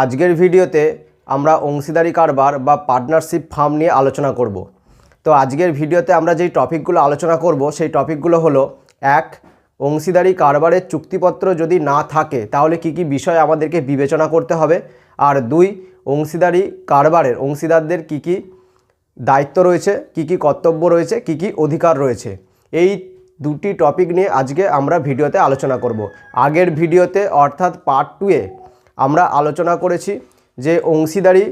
আজকের ভিডিওতে আমরা অংশীদারি কারবার বা পার্টনারশিপ ফার্ম নিয়ে আলোচনা করব। তো আজকের ভিডিওতে আমরা যেই টপিকগুলো আলোচনা করব, সেই টপিকগুলো হলো, এক, অংশীদারি কারবারের চুক্তিপত্র যদি না থাকে, তাহলে কি কি বিষয় আমাদেরকে বিবেচনা করতে হবে? আর দুই, অংশীদারি কারবারের অংশীদারদের কি কি দায়িত্ব রয়েছে, কি কি কর্তব্য রয়েছে, কি কি অধিকার রয়েছে? এই দুটি টপিক নিয়ে আজকে আমরা ভিডিওতে আলোচনা করব। আগের ভিডিওতে, অর্থাৎ পার্ট টুয়ে আমরা আলোচনা করেছি যে অংশীদারি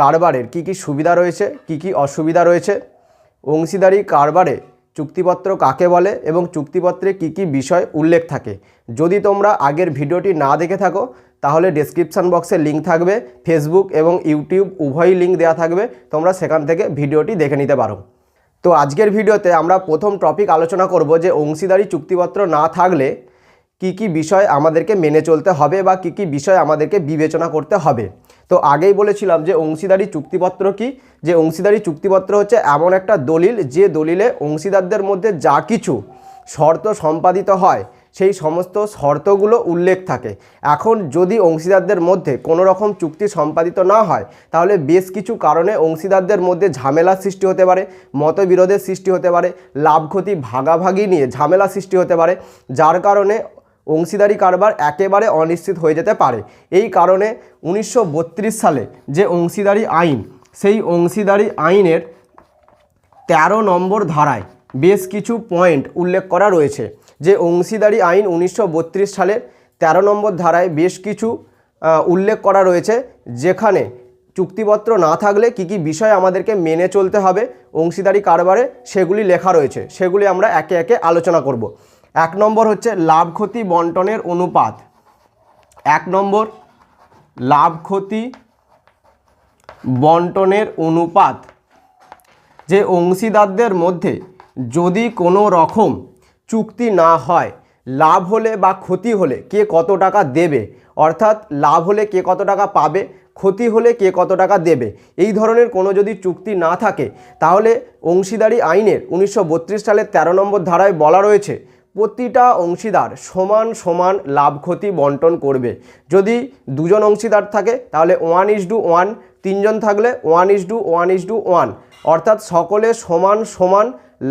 কারবারের কি কি সুবিধা রয়েছে, কি কি অসুবিধা রয়েছে। অংশীদারি কারবারে চুক্তিপত্র কাকে বলে এবং চুক্তিপত্রে কি কি বিষয় উল্লেখ থাকে। যদি তোমরা আগের ভিডিওটি না দেখে থাকো, তাহলে ডেসক্রিপশান বক্সে লিঙ্ক থাকবে ফেসবুক এবং ইউটিউব উভয়ই লিঙ্ক দেওয়া থাকবে, তোমরা সেখান থেকে ভিডিওটি দেখে নিতে পারো। তো আজকের ভিডিওতে আমরা প্রথম টপিক আলোচনা করব যে অংশীদারি চুক্তিপত্র না থাকলে কি কি বিষয় আমাদেরকে মেনে চলতে হবে বা কি কি বিষয় আমাদেরকে বিবেচনা করতে হবে। তো আগেই বলেছিলাম যে অংশীদারি চুক্তিপত্র কি? যে অংশীদারি চুক্তিপত্র হচ্ছে এমন একটা দলিল, যে দলিলে অংশীদারদের মধ্যে যা কিছু শর্ত সম্পাদিত হয়, সেই সমস্ত শর্তগুলো উল্লেখ থাকে। এখন যদি অংশীদারদের মধ্যে কোনো রকম চুক্তি সম্পাদিত না হয়, তাহলে বেশ কিছু কারণে অংশীদারদের মধ্যে ঝামেলার সৃষ্টি হতে পারে, মতবিরোধের সৃষ্টি হতে পারে, লাভ ক্ষতি ভাগাভাগি নিয়ে ঝামেলা সৃষ্টি হতে পারে, যার কারণে অংশীদারি কারবার একেবারে অনিশ্চিত হয়ে যেতে পারে। এই কারণে উনিশশো বত্রিশ সালে যে অংশীদারি আইন, সেই অংশীদারি আইনের তেরো নম্বর ধারায় বেশ কিছু পয়েন্ট উল্লেখ করা রয়েছে। যে অংশীদারি আইন উনিশশো সালের তেরো নম্বর ধারায় বেশ কিছু উল্লেখ করা রয়েছে। যেখানে চুক্তিপত্র না থাকলে কি কি বিষয় আমাদেরকে মেনে চলতে হবে, অংশীদারি কারবারে সেগুলি লেখা রয়েছে। সেগুলি আমরা একে একে আলোচনা করব। এক নম্বর হচ্ছে লাভ ক্ষতি বন্টনের অনুপাত। এক নম্বর লাভ ক্ষতি বন্টনের অনুপাত। যে অংশীদারদের মধ্যে যদি কোনো রকম চুক্তি না হয়, লাভ হলে বা ক্ষতি হলে কে কত টাকা দেবে? অর্থাৎ লাভ হলে কে কত টাকা পাবে, ক্ষতি হলে কে কত টাকা দেবে? এই ধরনের কোনো যদি চুক্তি না থাকে, তাহলে অংশীদারি আইনের উনিশশো বত্রিশ সালের তেরো নম্বর ধারায় বলা রয়েছে প্রতিটা অংশীদার সমান সমান লাভ ক্ষতি বন্টন করবে। যদি দুজন অংশীদার থাকে, তাহলে ওয়ান ইস ডু ওয়ান তিনজন থাকলে one is to one is to one অর্থাৎ সকলে সমান সমান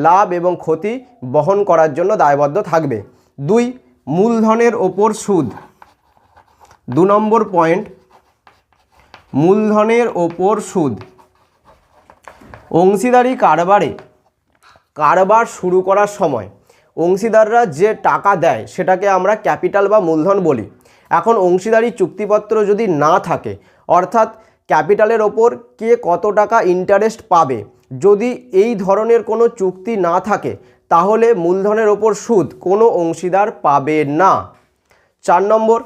লাভ এবং ক্ষতি বহন করার জন্য দায়বদ্ধ থাকবে। দুই, মূলধনের ওপর সুদ। দু নম্বর পয়েন্ট, মূলধনের ওপর সুদ। অংশীদারি কারবারে, কারবার শুরু করার সময় অংশীদাররা যে টাকা দেয় সেটাকে আমরা ক্যাপিটাল বা মূলধন বলি। এখন অংশীদারি চুক্তিপত্র যদি না থাকে, অর্থাৎ ক্যাপিটালের ওপর কে কত টাকা ইন্টারেস্ট পাবে, যদি এই ধরনের কোনো চুক্তি না থাকে, তাহলে মূলধনের ওপর সুদ কোনো অংশীদার পাবে না। চার নম্বর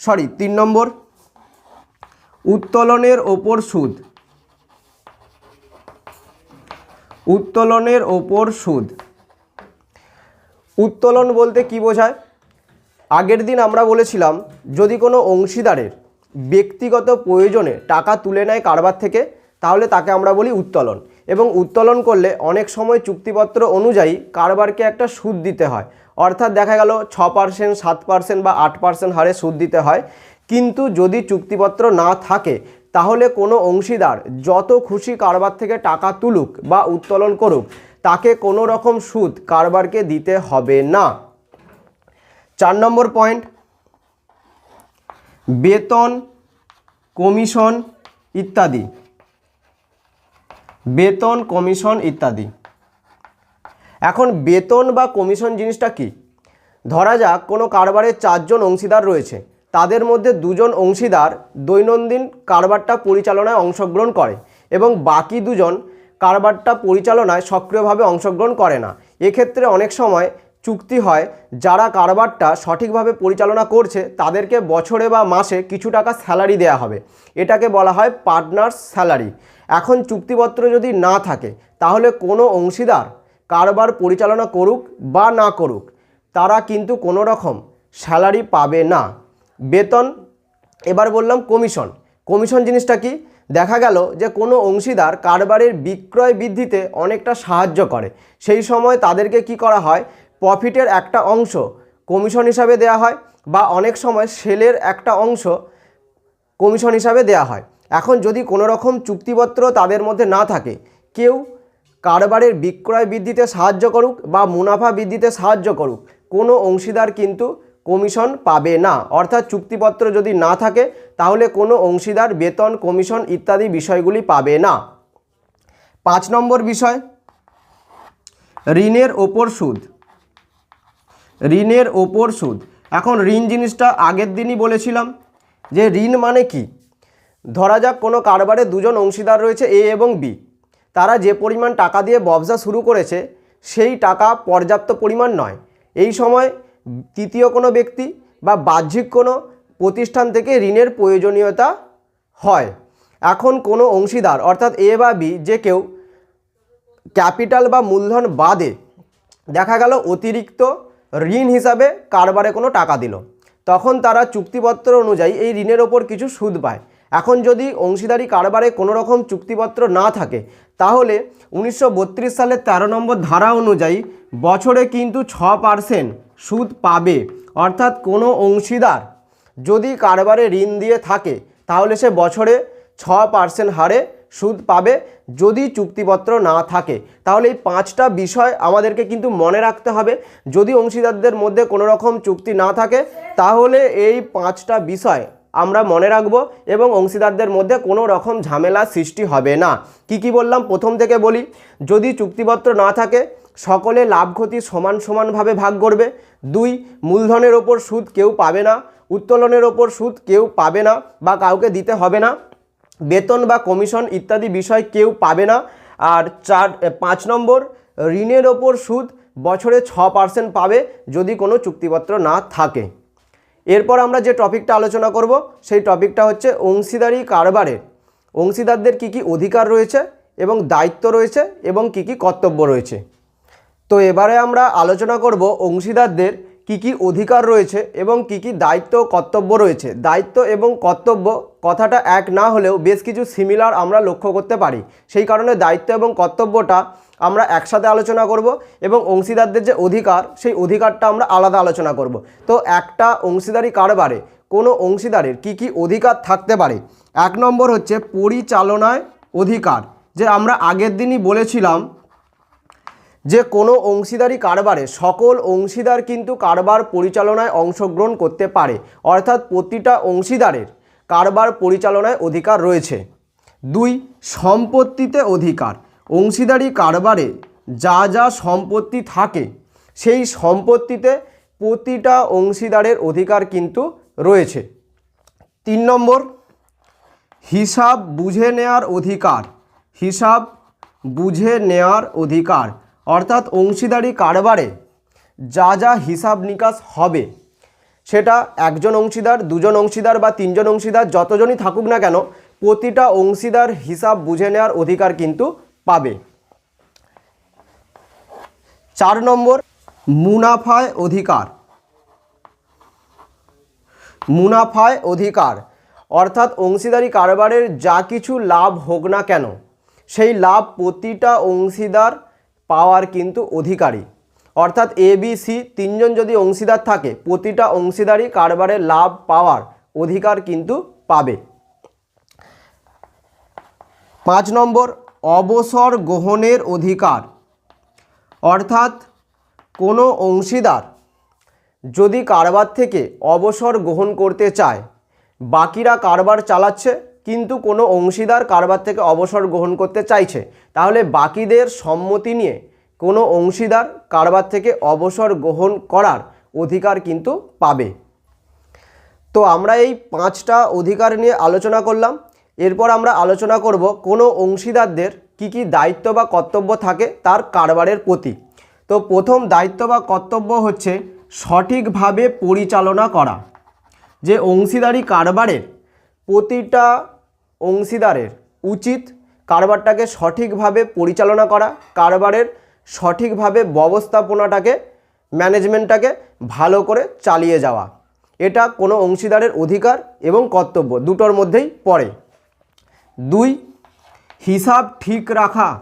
সরি তিন নম্বর, উত্তোলনের ওপর সুদ। উত্তোলনের ওপর সুদ। উত্তোলন বলতে কি বোঝায়? আগের দিন আমরা বলেছিলাম, যদি কোনো অংশীদারের ব্যক্তিগত প্রয়োজনে টাকা তুলে নেয় কারবার থেকে, তাহলে তাকে আমরা বলি উত্তোলন। এবং উত্তোলন করলে অনেক সময় চুক্তিপত্র অনুযায়ী কারবারকে একটা সুদ দিতে হয়। অর্থাৎ দেখা গেল ছ পার্সেন্ট সাত পার্সেন্ট বা আট পার্সেন্ট হারে সুদ দিতে হয়। কিন্তু যদি চুক্তিপত্র না থাকে, তাহলে কোনো অংশীদার যত খুশি কারবার থেকে টাকা তুলুক বা উত্তোলন করুক তাকে কোনো রকম সুদ কারবারকে দিতে হবে না। চার নম্বর পয়েন্ট, বেতন কমিশন ইত্যাদি। বেতন কমিশন ইত্যাদি। এখন বেতন বা কমিশন জিনিসটা কি? ধরা যাক কোনো কারবারের চারজন অংশীদার রয়েছে, তাদের মধ্যে দুজন অংশীদার দৈনন্দিন কারবারটা পরিচালনায় অংশগ্রহণ করে এবং বাকি দুজন কারবারটা পরিচালনায় সক্রিয়ভাবে অংশগ্রহণ করে না। এক্ষেত্রে অনেক সময় চুক্তি হয়, যারা কারবারটা সঠিকভাবে পরিচালনা করছে, তাদেরকে বছরে বা মাসে কিছু টাকা স্যালারি দেওয়া হবে। এটাকে বলা হয় পার্টনার্স স্যালারি। এখন চুক্তিপত্র যদি না থাকে, তাহলে কোনো অংশীদার কারবার পরিচালনা করুক বা না করুক, তারা কিন্তু কোনো রকম স্যালারি পাবে না। বেতন, এবার বললাম কমিশন। কমিশন জিনিসটা কি? দেখা গেল যে কোনো অংশীদার কারবারের বিক্রয় বৃদ্ধিতে অনেকটা সাহায্য করে। সেই সময় তাদেরকে কি করা হয়? প্রফিটের একটা অংশ কমিশন হিসাবে দেওয়া হয় বা অনেক সময় সেলের একটা অংশ কমিশন হিসাবে দেয়া হয়। এখন যদি কোনো রকম চুক্তিপত্র তাদের মধ্যে না থাকে, কেউ কারবারের বিক্রয় বৃদ্ধিতে সাহায্য করুক বা মুনাফা বৃদ্ধিতে সাহায্য করুক, কোনো অংশীদার কিন্তু কমিশন পাবে না। অর্থাৎ চুক্তিপত্র যদি না থাকে, তাহলে কোনো অংশীদার বেতন, কমিশন ইত্যাদি বিষয়গুলি পাবে না। পাঁচ নম্বর বিষয়, ঋণের ওপর সুদ। ঋণের ওপর সুদ। এখন ঋণ জিনিসটা আগের দিনই বলেছিলাম, যে ঋণ মানে কি? ধরা যাক কোনো কারবারে দুজন অংশীদার রয়েছে, এ এবং বি। তারা যে পরিমাণ টাকা দিয়ে ব্যবসা শুরু করেছে, সেই টাকা পর্যাপ্ত পরিমাণ নয়। এই সময় তৃতীয় কোনো ব্যক্তি বা বাহ্যিক কোনো প্রতিষ্ঠান থেকে ঋণের প্রয়োজনীয়তা হয়। এখন কোনো অংশীদার, অর্থাৎ এ বা বি যে কেউ ক্যাপিটাল বা মূলধন বাদে দেখা গেল অতিরিক্ত ঋণ হিসাবে কারবারে কোনো টাকা দিল, তখন তারা চুক্তিপত্র অনুযায়ী এই ঋণের ওপর কিছু সুদ পায়। এখন যদি অংশীদারি কারবারে কোনো রকম চুক্তিপত্র না থাকে, তাহলে উনিশশো বত্রিশ সালের তেরো নম্বর ধারা অনুযায়ী বছরে কিন্তু ছ পার্সেন্ট সুদ পাবে। অর্থাৎ কোনো অংশীদার যদি কারবারে ঋণ দিয়ে থাকে, তাহলে সে বছরে ছ পার্সেন্ট হারে সুদ পাবে যদি চুক্তিপত্র না থাকে। তাহলে এই পাঁচটা বিষয় আমাদেরকে কিন্তু মনে রাখতে হবে। যদি অংশীদারদের মধ্যে কোনো রকম চুক্তি না থাকে, তাহলে এই পাঁচটা বিষয় আমরা মনে রাখব এবং অংশীদারদের মধ্যে কোনো রকম ঝামেলা সৃষ্টি হবে না। কি কি বললাম? প্রথম থেকে বলি, যদি চুক্তিপত্র না থাকে, সকলে লাভ ক্ষতি সমান সমানভাবে ভাগ করবে। দুই, মূলধনের ওপর সুদ কেউ পাবে না, উত্তোলনের ওপর সুদ কেউ পাবে না বা কাউকে দিতে হবে না, বেতন বা কমিশন ইত্যাদি বিষয় কেউ পাবে না, আর চার পাঁচ নম্বর, ঋণের ওপর সুদ বছরে ছ পার্সেন্ট পাবে যদি কোনো চুক্তিপত্র না থাকে। এরপর আমরা যে টপিকটা আলোচনা করব, সেই টপিকটা হচ্ছে অংশীদারি কারবারে অংশীদারদের কি কি অধিকার রয়েছে এবং দায়িত্ব রয়েছে এবং কি কি কর্তব্য রয়েছে। তো এবারে আমরা আলোচনা করব অংশীদারদের কি কি অধিকার রয়েছে এবং কি কি দায়িত্ব কর্তব্য রয়েছে। দায়িত্ব এবং কর্তব্য কথাটা এক না হলেও বেশ কিছু সিমিলার আমরা লক্ষ্য করতে পারি। সেই কারণে দায়িত্ব এবং কর্তব্যটা আমরা একসাথে আলোচনা করব এবং অংশীদারদের যে অধিকার, সেই অধিকারটা আমরা আলাদা আলোচনা করব। তো একটা অংশীদারি কারবারে কোনো অংশীদারের কি কি অধিকার থাকতে পারে? এক নম্বর হচ্ছে পরিচালনায় অধিকার। যে আমরা আগের দিনই বলেছিলাম যে কোনো অংশীদারি কারবারে, সকল অংশীদার কিন্তু কারবার পরিচালনায় অংশগ্রহণ করতে পারে। অর্থাৎ প্রতিটা অংশীদারের কারবার পরিচালনায় অধিকার রয়েছে। দুই, সম্পত্তিতে অধিকার। অংশীদারি কারবারে যা যা সম্পত্তি থাকে, সেই সম্পত্তিতে প্রতিটা অংশীদারের অধিকার কিন্তু রয়েছে। তিন নম্বর, হিসাব বুঝে নেয়ার অধিকার। হিসাব বুঝে নেয়ার অধিকার। অর্থাৎ অংশীদারি কারবারে যা যা হিসাব নিকাশ হবে, সেটা একজন অংশীদার, দুজন অংশীদার বা তিনজন অংশীদার যতজনই থাকুক না কেন, প্রতিটা অংশীদার হিসাব বুঝে নেওয়ার অধিকার কিন্তু পাবে। চার নম্বর, মুনাফায় অধিকার। মুনাফায় অধিকার, অর্থাৎ অংশীদারি কারবারের যা কিছু লাভ হোক না কেন, সেই লাভ প্রতিটা অংশীদার পাওয়ার কিন্তু অধিকারী। অর্থাৎ এ বি সি তিনজন যদি অংশীদার থাকে, প্রতিটা অংশীদারই কারবারে লাভ, পাওয়ার অধিকার কিন্তু পাবে। পাঁচ নম্বর, অবসর গ্রহণের অধিকার। অর্থাৎ কোনো অংশীদার যদি কারবার থেকে অবসর গ্রহণ করতে চায়, বাকিরা কারবার চালাচ্ছে কিন্তু কোনো অংশীদার কারবার থেকে অবসর গ্রহণ করতে চাইছে। তাহলে বাকিদের সম্মতি নিয়ে কোনো অংশীদার কারবার থেকে অবসর গ্রহণ করার অধিকার কিন্তু পাবে। তো আমরা এই পাঁচটা অধিকার নিয়ে আলোচনা করলাম। এরপর আমরা আলোচনা করব কোনো অংশীদারদের কি কি দায়িত্ব বা কর্তব্য থাকে তার কারবারের প্রতি। তো প্রথম দায়িত্ব বা কর্তব্য হচ্ছে সঠিকভাবে পরিচালনা করা। যে অংশীদারি কারবারের প্রতিটা অংশীদারের উচিত কারবারটাকে সঠিকভাবে পরিচালনা করা, কারবারের সঠিকভাবে ব্যবস্থাপনাটাকে, ম্যানেজমেন্টটাকে ভালো করে চালিয়ে যাওয়া। এটা কোনো অংশীদারের অধিকার এবং কর্তব্য দুটোর মধ্যেই পড়ে। দুই, হিসাব ঠিক রাখা।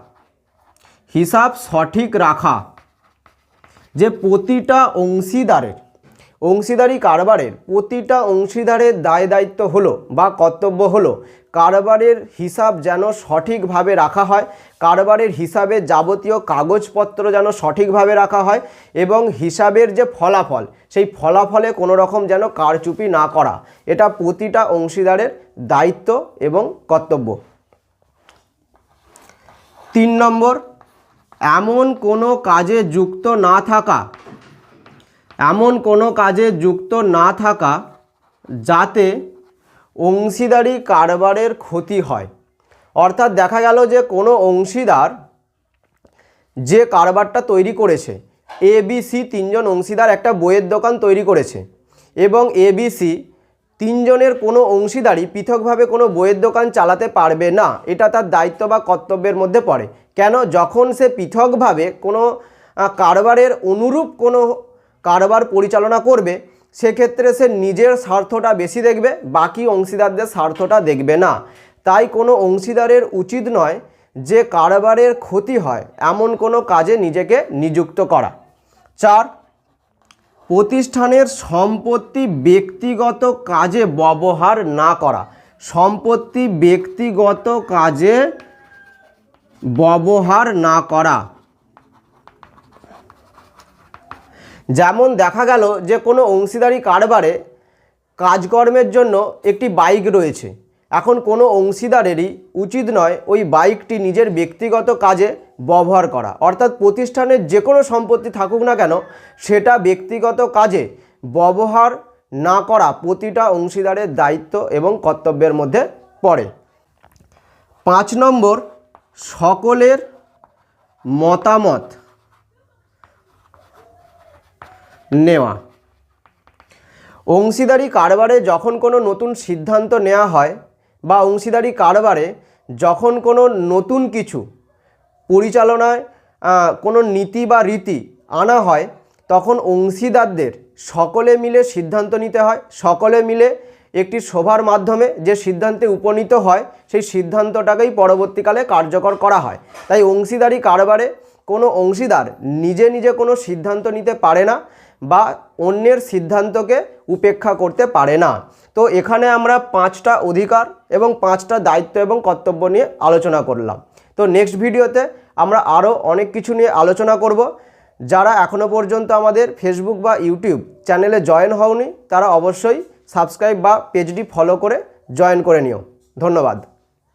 হিসাব সঠিক রাখা। যে প্রতিটা অংশীদারের অংশীদারি কারবারের প্রতিটা অংশীদারের দায় দায়িত্ব হলো বা কর্তব্য হলো কারবারের হিসাব যেন সঠিকভাবে রাখা হয়, কারবারের হিসাবে যাবতীয় কাগজপত্র যেন সঠিকভাবে রাখা হয় এবং হিসাবের যে ফলাফল, সেই ফলাফলে কোনো রকম যেন কারচুপি না করা, এটা প্রতিটা অংশীদারের দায়িত্ব এবং কর্তব্য। তিন নম্বর, এমন কোনো কাজে যুক্ত না থাকা এমন কোনো কাজে যুক্ত না থাকা যাতে অংশীদারি কারবারের ক্ষতি হয়। অর্থাৎ দেখা গেল যে কোনো অংশীদার যে কারবারটা তৈরি করেছে এ সি তিনজন অংশীদার একটা বইয়ের দোকান তৈরি করেছে এবং এ সি তিনজনের কোনো অংশীদারই পৃথকভাবে কোনো বইয়ের দোকান চালাতে পারবে না। এটা তার দায়িত্ব বা কর্তব্যের মধ্যে পড়ে। কেন? যখন সে পৃথকভাবে কোনো কারবারের অনুরূপ কোনো কারবার পরিচালনা করবে, সেক্ষেত্রে সে নিজের স্বার্থটা বেশি দেখবে, বাকি অংশীদারদের স্বার্থটা দেখবে না। তাই কোনো অংশীদারের উচিত নয় যে কারবারের ক্ষতি হয়, এমন কোনো কাজে নিজেকে নিযুক্ত করা। চার, প্রতিষ্ঠানের সম্পত্তি ব্যক্তিগত কাজে ব্যবহার না করা। সম্পত্তি ব্যক্তিগত কাজে ব্যবহার না করা। যেমন দেখা গেল যে কোনো অংশীদারি কারবারে কাজকর্মের জন্য একটি বাইক রয়েছে। এখন কোনো অংশীদারেরই উচিত নয় ওই বাইকটি নিজের ব্যক্তিগত কাজে ব্যবহার করা। অর্থাৎ প্রতিষ্ঠানের যে কোনো সম্পত্তি থাকুক না কেন, সেটা ব্যক্তিগত কাজে ব্যবহার না করা প্রতিটা অংশীদারের দায়িত্ব এবং কর্তব্যের মধ্যে পড়ে। পাঁচ নম্বর, সকলের মতামত। নেওয়া। অংশীদারি কারবারে যখন কোনো নতুন সিদ্ধান্ত নেওয়া হয় বা অংশীদারি কারবারে যখন কোনো নতুন কিছু পরিচালনায় কোনো নীতি বা রীতি আনা হয়, তখন অংশীদারদের সকলে মিলে সিদ্ধান্ত নিতে হয়, সকলে মিলে একটি সভার মাধ্যমে যে সিদ্ধান্তে উপনীত হয়, সেই সিদ্ধান্তটাকেই পরবর্তীকালে কার্যকর করা হয়। তাই অংশীদারি কারবারে কোনো অংশীদার নিজে নিজে কোনো সিদ্ধান্ত নিতে পারে না বা অন্যের সিদ্ধান্তকে উপেক্ষা করতে পারে না। তো এখানে আমরা পাঁচটা অধিকার এবং পাঁচটা দায়িত্ব এবং কর্তব্য নিয়ে আলোচনা করলাম। তো নেক্সট ভিডিওতে আমরা আরও অনেক কিছু নিয়ে আলোচনা করব। যারা এখনও পর্যন্ত আমাদের ফেসবুক বা ইউটিউব চ্যানেলে জয়েন হওনি, তারা অবশ্যই সাবস্ক্রাইব বা পেজটি ফলো করে জয়েন করে নিও। ধন্যবাদ।